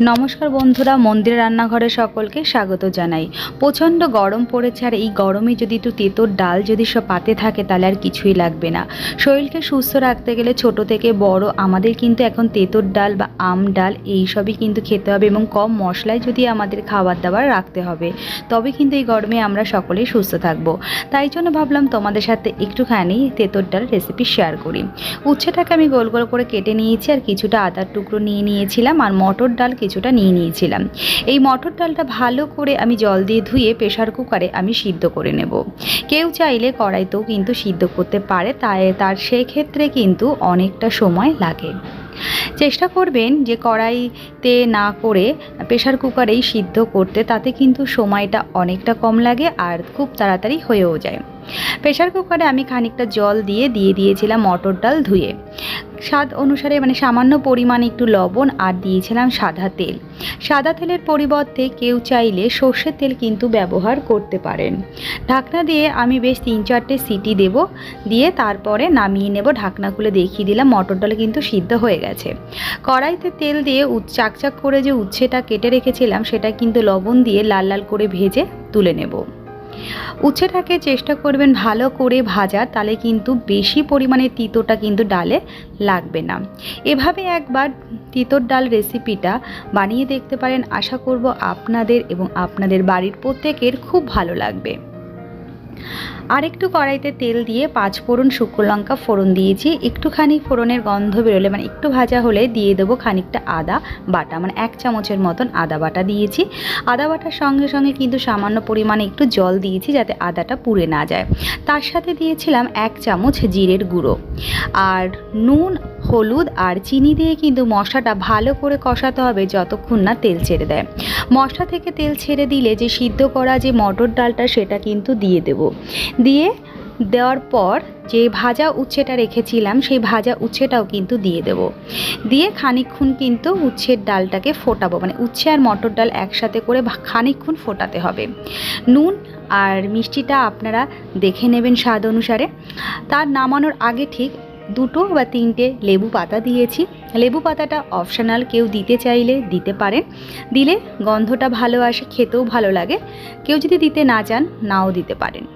নমস্কার বন্ধুরা মন্দির রান্নাঘরে সকলকে স্বাগত জানাই। প্রচণ্ড গরম পড়েছে আর এই গরমে যদি একটু তেঁতোর ডাল যদি সব পাতে থাকে তাহলে আর কিছুই লাগবে না। শরীরকে সুস্থ রাখতে গেলে ছোট থেকে বড় আমাদের কিন্তু এখন তেঁতোর ডাল বা আম ডাল এই সবই কিন্তু খেতে হবে এবং কম মশলায় যদি আমাদের খাবার দাবার রাখতে হবে, তবে কিন্তু এই গরমে আমরা সকলেই সুস্থ থাকব। তাই জন্য ভাবলাম তোমাদের সাথে একটুখানি তেঁতোর ডাল রেসিপি শেয়ার করি। উচ্ছেটাকে আমি গোল গোল করে কেটে নিয়েছি আর কিছুটা আদার টুকরো নিয়ে নিয়েছিলাম আর মটর ডাল কিছুটা নিয়ে নিয়েছিলাম। এই মটর ডালটা ভালো করে আমি জল দিয়ে ধুয়ে প্রেশার কুকারে আমি সিদ্ধ করে নেব। কেউ চাইলে কড়াইতেও কিন্তু সিদ্ধ করতে পারে, তাই তার সেক্ষেত্রে কিন্তু অনেকটা সময় লাগে। চেষ্টা করবেন যে কড়াইতে না করে প্রেশার কুকারেই সিদ্ধ করতে, তাতে কিন্তু সময়টা অনেকটা কম লাগে আর খুব তাড়াতাড়ি হয়েও যায়। প্রেশার কুকারে আমি খানিকটা জল দিয়ে দিয়ে দিয়েছিলাম মটর ডাল ধুয়ে। স্বাদ অনুসারে মানে সামান্য পরিমাণে একটু লবণ আর দিয়েছিলাম সাদা তেল। সাদা তেলের পরিবর্তে কেউ চাইলে সর্ষের তেল কিন্তু ব্যবহার করতে পারেন। ঢাকনা দিয়ে আমি বেশ তিন চারটে সিটি দেব, দিয়ে তারপরে নামিয়ে নেব ঢাকনা খুলে দেখিয়ে দিলাম, মটর ডাল কিন্তু সিদ্ধ হয়ে গেছে। কড়াইতে তেল দিয়ে চাকচাক করে যে উচ্ছেটা কেটে রেখেছিলাম, সেটা কিন্তু লবণ দিয়ে লাল লাল করে ভেজে তুলে নেব। উচ্ছেটাকে চেষ্টা করবেন ভালো করে ভাজা, তাহলে কিন্তু বেশি পরিমাণে তিতোটা কিন্তু ডালে লাগবে না। এভাবে একবার তিতোর ডাল রেসিপিটা বানিয়ে দেখতে পারেন। আশা করব আপনাদের এবং আপনাদের বাড়ির প্রত্যেকের খুব ভালো লাগবে। আরেকটু কড়াইতে তেল দিয়ে পাঁচ ফোড়ন শুকনো লঙ্কা ফোড়ন দিয়েছি। একটুখানি ফোড়নের গন্ধ বেরোলে মানে একটু ভাজা হলে দিয়ে দেবো খানিকটা আদা বাটা মানে এক চামচের মতন আদা বাটা দিয়েছি। আদা বাটার সঙ্গে সঙ্গে কিন্তু সামান্য পরিমাণে একটু জল দিয়েছি যাতে আদাটা পুড়ে না যায়। তার সাথে দিয়েছিলাম এক চামচ জিরের গুঁড়ো। আর নুন, হলুদ আর চিনি দিয়ে কিন্তু মশলাটা ভালো করে কষাতে হবে যতক্ষণ না তেল ছেড়ে দেয়। মশলা থেকে তেল ছেড়ে দিলে যে সিদ্ধ করা যে মটর ডালটা, সেটা কিন্তু দিয়ে দেব। দিয়ে দেওয়ার পর যে ভাজা উচ্ছেটা রেখেছিলাম, সেই ভাজা উচ্ছেটাও কিন্তু দিয়ে দেব। দিয়ে খানিকক্ষণ কিন্তু উচ্ছের ডালটাকে ফোটাবো। মানে উচ্ছে আর মটর ডাল একসাথে করে খানিকক্ষণ ফোটাতে হবে। নুন আর মিষ্টিটা আপনারা দেখে নেবেন স্বাদ অনুসারে। তার নামানোর আগে ঠিক দুটো বা তিনটে লেবু পাতা দিয়েছি। লেবু পাতাটা অপশনাল, কেউ দিতে চাইলে দিতে পারেন। দিলে গন্ধটা ভালো আসে, খেতেও ভালো লাগে। কেউ যদি দিতে না চান, নাও দিতে পারেন।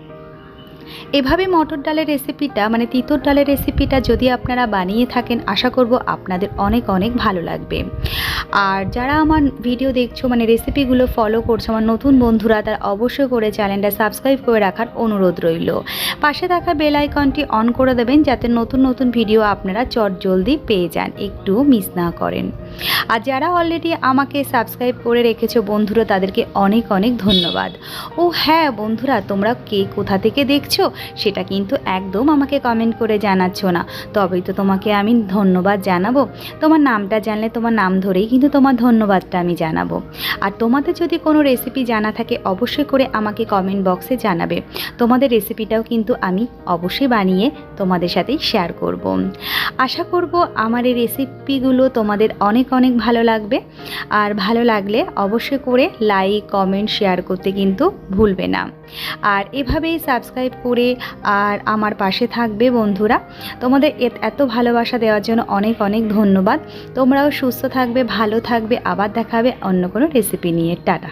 এভাবে মটর ডালের রেসিপিটা মানে তিতর ডালের রেসিপিটা যদি আপনারা বানিয়ে থাকেন, আশা করব আপনাদের অনেক অনেক ভালো লাগবে। আর যারা আমার ভিডিও দেখছ মানে রেসিপিগুলো ফলো করছ, আমার নতুন বন্ধুরা, তারা অবশ্যই করে চ্যানেলটা সাবস্ক্রাইব করে রাখার অনুরোধ রইল। পাশে থাকা বেল আইকনটি অন করে দেবেন, যাতে নতুন নতুন ভিডিও আপনারা চট জলদি পেয়ে যান। একটু মিস না করেন। আর যারা অলরেডি আমাকে সাবস্ক্রাইব করে রেখেছো, বন্ধুরা, তাদেরকে অনেক অনেক ধন্যবাদ। ও হ্যাঁ বন্ধুরা, তোমরা কে কোথা থেকে দেখছ, সেটা কিন্তু একদম আমাকে কমেন্ট করে জানাচ্ছ না। তবেই তো তোমাকে আমি ধন্যবাদ জানাব। তোমার নামটা জানলে তোমার নাম ধরেই কিন্তু তোমার ধন্যবাদটা আমি জানাব। আর তোমাদের যদি কোনো রেসিপি জানা থাকে, অবশ্যই করে আমাকে কমেন্ট বক্সে জানাবে। তোমাদের রেসিপিটাও কিন্তু আমি অবশ্যই বানিয়ে তোমাদের সাথেই শেয়ার করব। আশা করব আমার এই রেসিপিগুলো তোমাদের অনেক অনেক ভালো লাগবে। আর ভালো লাগলে অবশ্যই করে লাইক কমেন্ট শেয়ার করতে কিন্তু ভুলবে না। আর এভাবেই সাবস্ক্রাইব করে আর আমার পাশে থাকবে বন্ধুরা। তোমাদের এত- ভালোবাসা দেওয়ার জন্য অনেক অনেক ধন্যবাদ। তোমরাও সুস্থ থাকবে, ভালো থাকবে। আবার দেখাবে অন্য কোনো রেসিপি নিয়ে। টাটা।